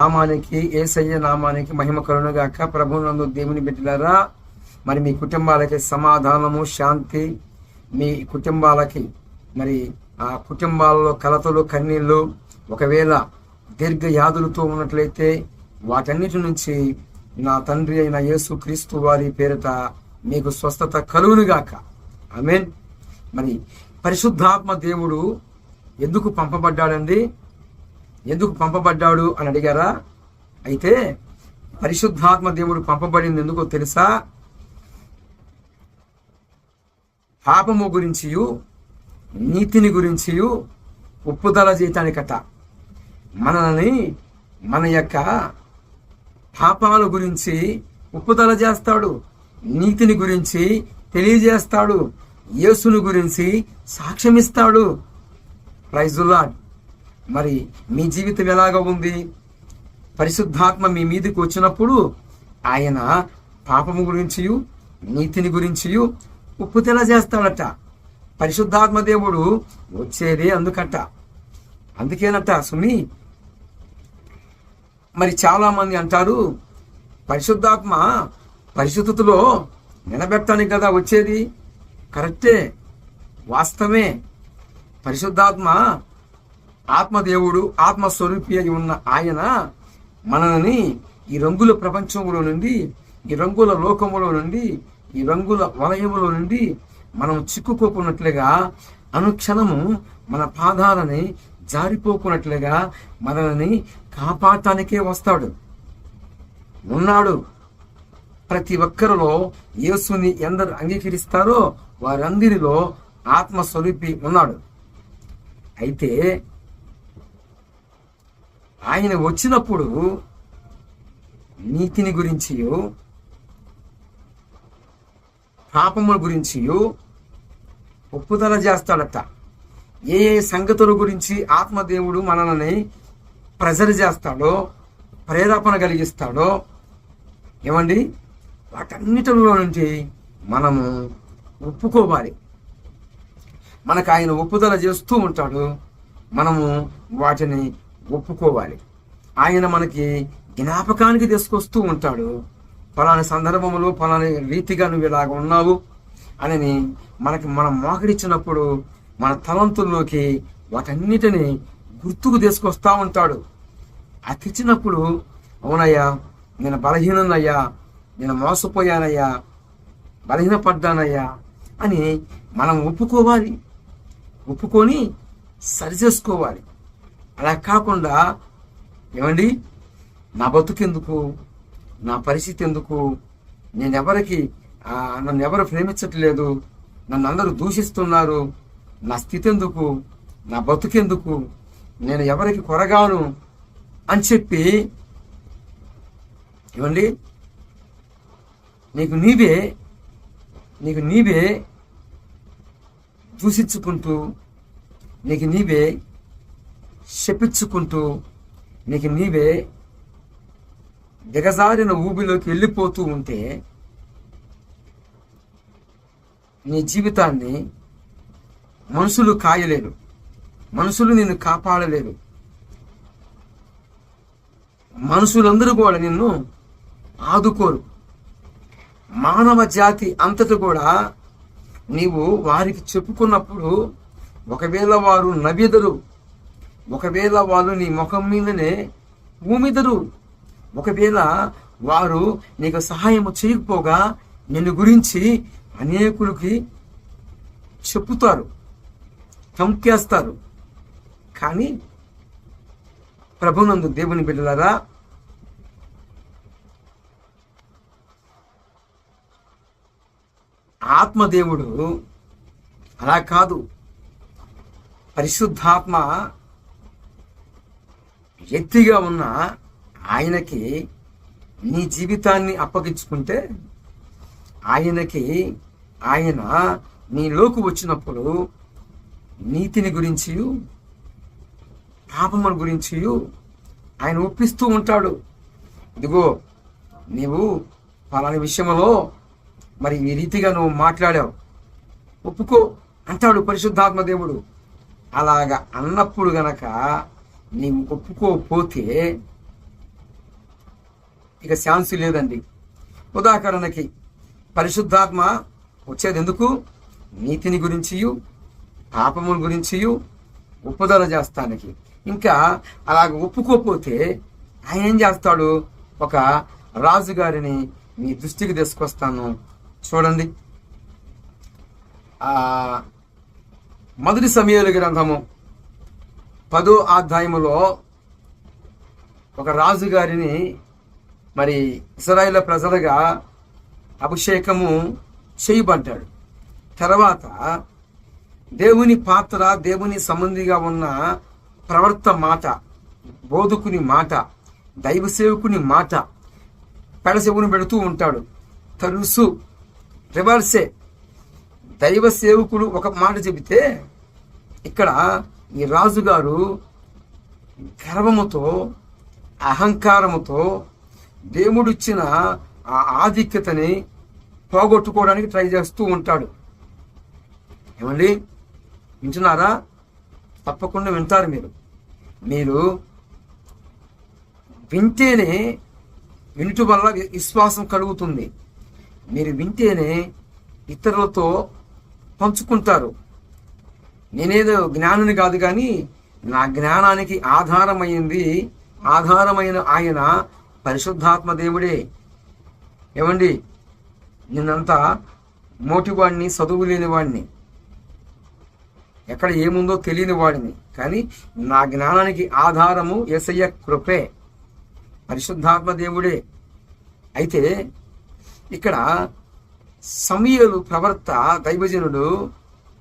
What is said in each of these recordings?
నామానికి ఏసయ్య నామానికి మహిమ కరుణగాక ప్రభునందు దేవుని బిడ్డలారా మరి మీ కుటుంబాలకి సమాధానము శాంతి మీ కుటుంబాలకి మరి ఆ కుటుంబాలలో కలతలు కన్నీళ్ళు ఒకవేళ దీర్ఘ యాదులతో ఉన్నట్లయితే వాటన్నిటి నుంచి నా తండ్రి అయిన యేసు క్రీస్తు వారి పేరిట మీకు స్వస్థత కలుగునుగాక. మీన్ మరి పరిశుద్ధాత్మ దేవుడు ఎందుకు పంపబడ్డాడండి? ఎందుకు పంపబడ్డాడు అని అడిగారా? అయితే పరిశుద్ధాత్మ దేవుడు పంపబడింది ఎందుకో తెలుసా? పాపము గురించియు నీతిని గురించియు ఒప్పుదల చేయటానికట. మనల్ని మన యొక్క పాపాల గురించి ఒప్పుదల చేస్తాడు నీతిని గురించి తెలియజేస్తాడు యేసుని గురించి సాక్ష్యమిస్తాడు. ప్రైజులాడ్ మరి మీ జీవితం ఎలాగ ఉంది? పరిశుద్ధాత్మ మీ మీదకి వచ్చినప్పుడు ఆయన పాపము గురించి నీతిని గురించి ఉప్పు తెల చేస్తాడట పరిశుద్ధాత్మ దేవుడు వచ్చేదే అందుకట. అందుకేనట సుమి మరి చాలామంది అంటారు పరిశుద్ధాత్మ పరిశుద్ధతలో నిలబెట్టడానికి కదా వచ్చేది? కరెక్టే వాస్తవమే. పరిశుద్ధాత్మ ఆత్మదేవుడు ఆత్మస్వరూపి అయి ఉన్న ఆయన మనల్ని ఈ రంగుల ప్రపంచంలో నుండి ఈ రంగుల లోకములో నుండి ఈ రంగుల వలయములో నుండి మనం చిక్కుకోకున్నట్లుగా అనుక్షణము మన పాదాలని జారిపోకున్నట్లుగా మనల్ని కాపాడటానికే వస్తాడు. ఉన్నాడు. ప్రతి ఒక్కరిలో యేసుని ఎందరు అంగీకరిస్తారో వారందరిలో ఆత్మస్వరూపి ఉన్నాడు. అయితే ఆయన వచ్చినప్పుడు నీతిని గురించియో పాపముల గురించియో ఒప్పుదల చేస్తాడట. ఏ ఏ సంగతుల గురించి ఆత్మదేవుడు మనల్ని ప్రెజర్ చేస్తాడో ప్రేరేపణ కలిగిస్తాడో ఏమండి? వాటన్నిటిలో నుండి మనము ఒప్పుకోవాలి. మనకు ఆయన ఒప్పుదల చేస్తూ ఉంటాడు. మనము వాటిని ఒప్పుకోవాలి. ఆయన మనకి జ్ఞాపకానికి తీసుకొస్తూ ఉంటాడు. ఫలాని సందర్భంలో ఫలాని రీతిగా నువ్వు ఇలాగ ఉన్నావు అని మనకి మనం మోకడిచ్చినప్పుడు మన తలంతుల్లోకి వాటన్నిటిని గుర్తుకు తీసుకొస్తూ ఉంటాడు. ఆ తెచ్చినప్పుడు అవునయ్యా నేను బలహీనయ్యా నేను మోసపోయానయ్యా బలహీనపడ్డానయ్యా అని మనం ఒప్పుకోవాలి. ఒప్పుకొని సరిచేసుకోవాలి. అలా కాకుండా ఏమండి? నా బతుకెందుకు? నా పరిస్థితి ఎందుకు నేను ఎవరికి నన్ను ఎవరు ప్రేమించట్లేదు? నన్ను అందరూ దూషిస్తున్నారు. నా స్థితి ఎందుకు నా బతుకెందుకు? నేను ఎవరికి కొరగాను? అని చెప్పి ఇవ్వండి నీకు నీవే నీకు నీవే దూషించుకుంటూ నీకు నీవే శపించుకుంటూ నీకు నీవే దిగజారిన ఊబిలోకి వెళ్ళిపోతూ ఉంటే నీ జీవితాన్ని మనుషులు కాయలేరు. మనుషులు నిన్ను కాపాడలేరు. మనుషులందరూ కూడా నిన్ను ఆదుకోరు. మానవ జాతి అంతటి కూడా నీవు వారికి చెప్పుకున్నప్పుడు ఒకవేళ వారు నవ్వెదరు ఒకవేళ వాళ్ళు నీ ముఖం మీదనే భూమిదరు ఒకవేళ వారు నీకు సహాయం చేయకపోగా నిన్ను గురించి అనేకులకి చెప్పుతారు చంకేస్తారు కానీ ప్రభునందు దేవుని బిడ్డలారా ఆత్మదేవుడు అలా కాదు. పరిశుద్ధాత్మ ఎత్తిగా ఉన్న ఆయనకి నీ జీవితాన్ని అప్పగించుకుంటే ఆయనకి ఆయన నీలోకి వచ్చినప్పుడు నీతిని గురించి పాపముల గురించి ఆయన ఒప్పిస్తూ ఉంటాడు. ఇదిగో నీవు పలాని విషయంలో మరి ఈ రీతిగా నువ్వు మాట్లాడావు. ఒప్పుకో అంటాడు పరిశుద్ధాత్మ దేవుడు. అలాగా అన్నప్పుడు గనక నీవు ఒప్పుకోకపోతే ఇక ఛాన్స్ లేదండి. ఉదాహరణకి పరిశుద్ధాత్మ వచ్చేది ఎందుకు నీతిని గురించియు పాపముల గురించియు ఒప్పుదల చేస్తానికి. ఇంకా అలాగ ఒప్పుకోకపోతే ఆయన ఏం చేస్తాడు? ఒక రాజుగారిని మీ దృష్టికి తీసుకొస్తాను. చూడండి. మొదటి సమయాల గ్రంథము పదో అధ్యాయములో ఒక రాజుగారిని మరి ఇస్రాయేల్ ప్రజలుగా అభిషేకము చేయబడ్డాడు. తర్వాత దేవుని పాత్ర దేవుని సంబంధిగా ఉన్న ప్రవర్త మాట బోధకుని మాట దైవ సేవకుని మాట పెడసేవుని పెడుతూ ఉంటాడు. తరుసు రివర్సే. దైవ సేవకుడు ఒక మాట చెబితే ఇక్కడ ఈ రాజుగారు గర్వముతో అహంకారముతో దేవుడిచ్చిన ఆ ఆధిక్యతని పోగొట్టుకోవడానికి ట్రై చేస్తూ ఉంటాడు. ఏమండి? వింటున్నారా? తప్పకుండా వింటారు మీరు. మీరు వింటేనే వినుట వల్ల విశ్వాసం కలుగుతుంది. మీరు వింటేనే ఇతరులతో పంచుకుంటారు. నేనేదో జ్ఞానుని కాదు కానీ నా జ్ఞానానికి ఆధారమైంది ఆధారమైన ఆయన పరిశుద్ధాత్మ దేవుడే. ఏమండి? నిన్నంతా మోటివాడిని చదువు లేనివాడిని ఎక్కడ ఏముందో తెలియని వాడిని. కానీ నా జ్ఞానానికి ఆధారము ఎసయ్య కృపే. పరిశుద్ధాత్మ దేవుడే. అయితే ఇక్కడ సమయలు ప్రవర్త దైవజనుడు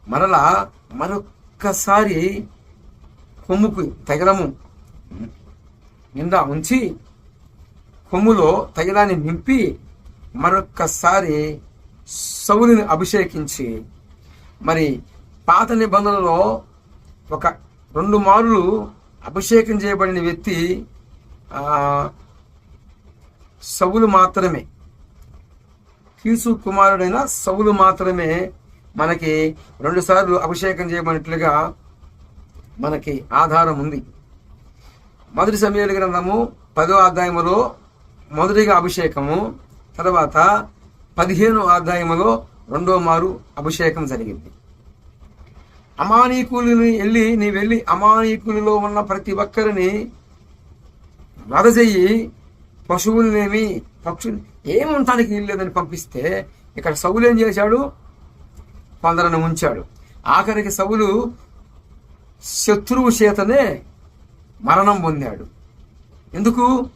మరలా మరొక్కసారి కొమ్ముకు తగలము నిండా ఉంచి కొమ్ములో తగిలాన్ని నింపి మరొక్కసారి సౌలుని అభిషేకించి మరి పాత నిబంధనలో ఒక రెండు మార్లు అభిషేకం చేయబడిన వ్యక్తి సవులు మాత్రమే. కీసు కుమారుడైన సవులు మాత్రమే మనకి రెండుసార్లు అభిషేకం చేయబడినట్లుగా మనకి ఆధారం ఉంది. మొదటి సమయాల గ్రంథము పదో అధ్యాయములో మొదటిగా అభిషేకము తర్వాత పదిహేను అధ్యాయములో రెండో మారు అభిషేకం జరిగింది. అమానీకులని వెళ్ళి నీ వెళ్ళి అమానీకులలో ఉన్న ప్రతి ఒక్కరిని వధ చెయ్యి పశువులనేమి పక్షులు ఏముంటానికి వీలు పంపిస్తే ఇక్కడ సౌలు ఏం చేశాడు? కొందరిని ఉంచాడు. ఆఖరికి సవులు శత్రువు చేతనే మరణం పొందాడు. ఎందుకు?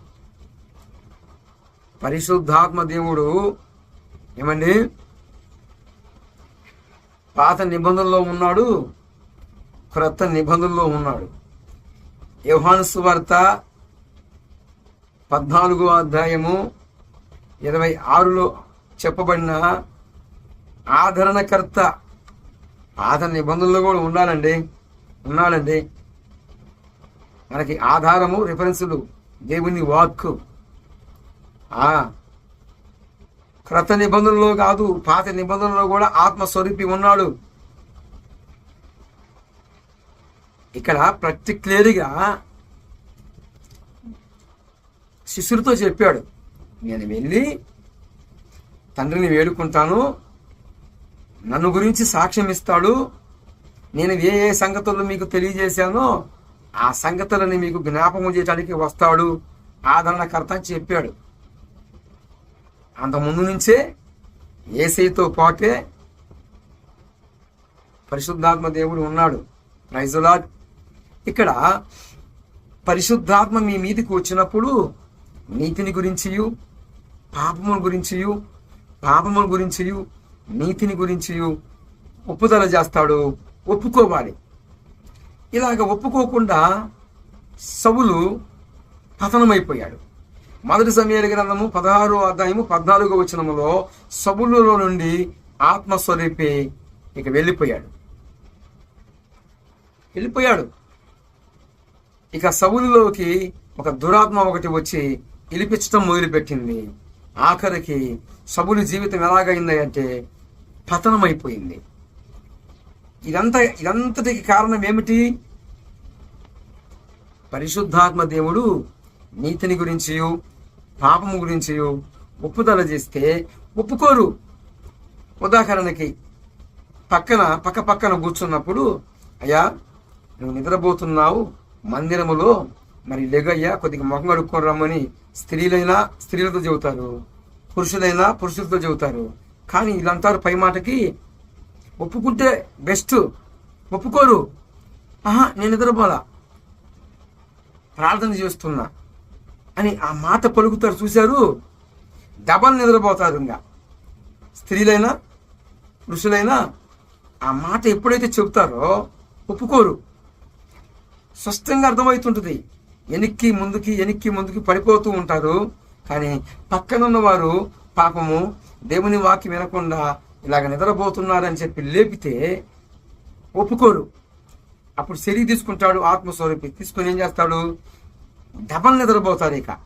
పరిశుద్ధాత్మ దేవుడు ఏమండి? పాత నిబంధనలో ఉన్నాడు క్రొత్త నిబంధనలో ఉన్నాడు. యోహాను వార్త పద్నాలుగో అధ్యాయము ఇరవై ఆరులో చెప్పబడిన ఆదరణకర్త. ఆదరణ నిబంధనలు కూడా ఉండాలండి. ఉన్నాడండి మనకి ఆధారము రిఫరెన్సులు దేవుని వాక్కు. ఆ నిబంధనలో కాదు పాత నిబంధనలో కూడా ఆత్మస్వరూపి ఉన్నాడు. ఇక్కడ ప్రతి క్లియర్గా శిష్యులతో చెప్పాడు. నేను వెళ్ళి తండ్రిని వేడుకుంటాను నన్ను గురించి సాక్ష్యం ఇస్తాడు. నేను ఏ ఏ సంగతులు మీకు తెలియజేశానో ఆ సంగతులని మీకు జ్ఞాపకం చేయడానికి వస్తాడు. ఆదరణకర్త అని చెప్పాడు. అంతకుముందు నుంచే ఏసైతో పాటే పరిశుద్ధాత్మ దేవుడు ఉన్నాడు. రైజులా ఇక్కడ పరిశుద్ధాత్మ మీ మీదకి వచ్చినప్పుడు నీతిని గురించియు పాపముల గురించియు పాపముల గురించియు నీతిని గురించి ఒప్పుదల చేస్తాడు ఒప్పుకోవాలి. ఇలాగ ఒప్పుకోకుండా సవులు పతనమైపోయాడు. మొదటి సమయాల గ్రంథము పదహారో అధ్యాయము పద్నాలుగో వచనములో సబులలో నుండి ఆత్మస్వరూపి ఇక వెళ్ళిపోయాడు. వెళ్ళిపోయాడు. ఇక సవులులోకి ఒక దురాత్మ ఒకటి వచ్చి ఇలిపించడం మొదలుపెట్టింది. ఆఖరికి సబులు జీవితం ఎలాగైందంటే పతనమైపోయింది. ఇదంతా ఇదంతటికి కారణం ఏమిటి? పరిశుద్ధాత్మ దేవుడు నీతిని గురించి పాపము గురించి ఒప్పుదల చేస్తే ఒప్పుకోరు. ఉదాహరణకి పక్కన పక్క పక్కన కూర్చున్నప్పుడు అయ్యా నువ్వు నిద్రపోతున్నావు మందిరములో మరి లెగయ్యా కొద్దిగా ముఖం కడుక్కొని రమ్మని స్త్రీలైనా స్త్రీలతో చెబుతారు పురుషులైనా పురుషులతో చెబుతారు. కానీ వీళ్ళంతారు పై మాటకి ఒప్పుకుంటే బెస్ట్. ఒప్పుకోరు. ఆహా నేను నిద్రపోలా. ప్రార్థన చేస్తున్నా. అని ఆ మాట పలుకుతారు చూశారు? డబల్ నిద్రపోతారు ఇంకా. స్త్రీలైనా పురుషులైనా ఆ మాట ఎప్పుడైతే చెబుతారో ఒప్పుకోరు. స్పష్టంగా అర్థమవుతుంటుంది. వెనక్కి ముందుకి వెనక్కి ముందుకి పడిపోతూ ఉంటారు. కానీ పక్కనున్న వారు పాపము దేవుని వాక్యం వినకుండా ఇలాగ నిద్రపోతున్నారని చెప్పి లేపితే ఒప్పుకోరు. అప్పుడు శరీరం తీసుకుంటాడు ఆత్మస్వరూపి. తీసుకొని ఏం చేస్తాడు? డబల్ నిద్రపోతారు ఇక.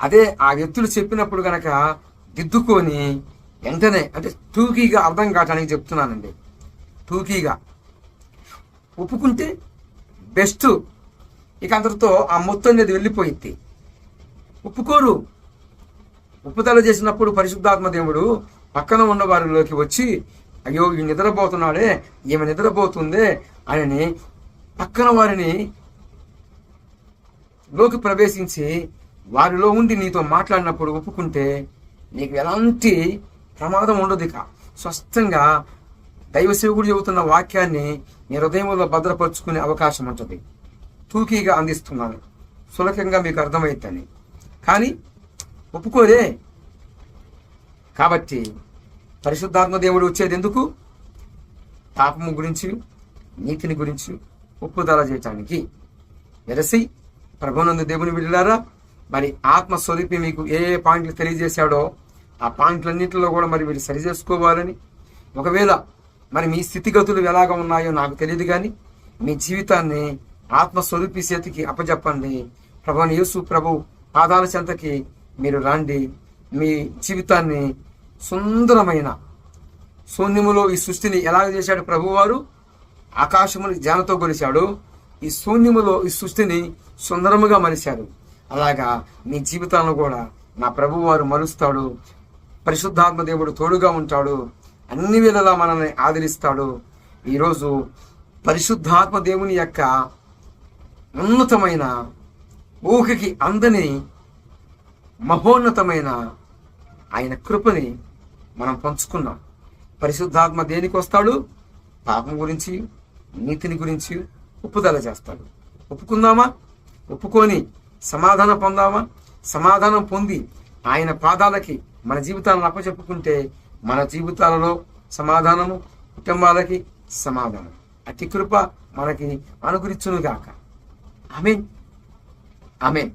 అదే ఆ వ్యక్తులు చెప్పినప్పుడు గనక దిద్దుకొని వెంటనే అంటే టూకీగా అర్థం కావటానికి చెప్తున్నానండి. టూకీగా ఒప్పుకుంటే బెస్ట్. ఇక అందరితో ఆ మొత్తం అనేది వెళ్ళిపోయింది ఒప్పుకోరు. ఒప్పుదల చేసినప్పుడు పరిశుద్ధాత్మ దేవుడు పక్కన ఉన్న వారిలోకి వచ్చి అయ్యో ఈ నిద్రపోతున్నాడే ఈమె నిద్రపోతుందే అని పక్కన వారిని లోకి ప్రవేశించి వారిలో ఉండి నీతో మాట్లాడినప్పుడు ఒప్పుకుంటే నీకు ఎలాంటి ప్రమాదం ఉండదు ఇక. స్పష్టంగా దైవసేవకుడు చెబుతున్న వాక్యాన్ని నీ హృదయంలో భద్రపరుచుకునే అవకాశం ఉంటుంది. తూకీగా అందిస్తున్నాను. సులభంగా మీకు అర్థమవుతుంది. కానీ ఒప్పుకోరే కాబట్టి పరిశుద్ధాత్మ దేవుడు వచ్చేది ఎందుకు? పాపము గురించి నీతిని గురించి ఒప్పుదల చేయటానికి. వెరసి ప్రభునందు దేవుని విడిలారా మరి ఆత్మ స్వరూపి మీకు ఏ ఏ పాయింట్లు తెలియజేశాడో ఆ పాయింట్లన్నింటిలో కూడా మరి వీళ్ళు సరి చేసుకోవాలని. ఒకవేళ మరి మీ స్థితిగతులు ఎలాగ ఉన్నాయో నాకు తెలియదు కానీ మీ జీవితాన్ని ఆత్మస్వరూపి చేతికి అప్పజెప్పండి. ప్రభుని యేసు ప్రభు పాదాల చెంతకి మీరు రాండి. మీ జీవితాన్ని సుందరమైన శూన్యములో ఈ సృష్టిని ఎలాగ చేశాడు ప్రభువారు? ఆకాశముని జ్ఞానతో కొలిశాడు ఈ శూన్యములో ఈ సృష్టిని సుందరముగా మలిశాడు అలాగా మీ జీవితాలను కూడా నా ప్రభువారు మరుస్తాడు పరిశుద్ధాత్మ దేవుడు తోడుగా ఉంటాడు. అన్ని విధాలా మనల్ని ఆదరిస్తాడు. ఈరోజు పరిశుద్ధాత్మ దేవుని యొక్క ఉన్నతమైన ఊహకి అందని మహోన్నతమైన ఆయన కృపని మనం పంచుకున్నాం పరిశుద్ధాత్మ దేనికి వస్తాడు? పాపం గురించి నీతిని గురించి ఒప్పుదల చేస్తాడు. ఒప్పుకుందామా? ఒప్పుకొని సమాధానం పొందామా? సమాధానం పొంది ఆయన పాదాలకి మన జీవితాలను అప్పచెప్పుకుంటే మన జీవితాలలో సమాధానము కుటుంబాలకి సమాధానం. అతి కృప మనకి అనుగురించునుగాక ఆమెన్. ఆమెన్.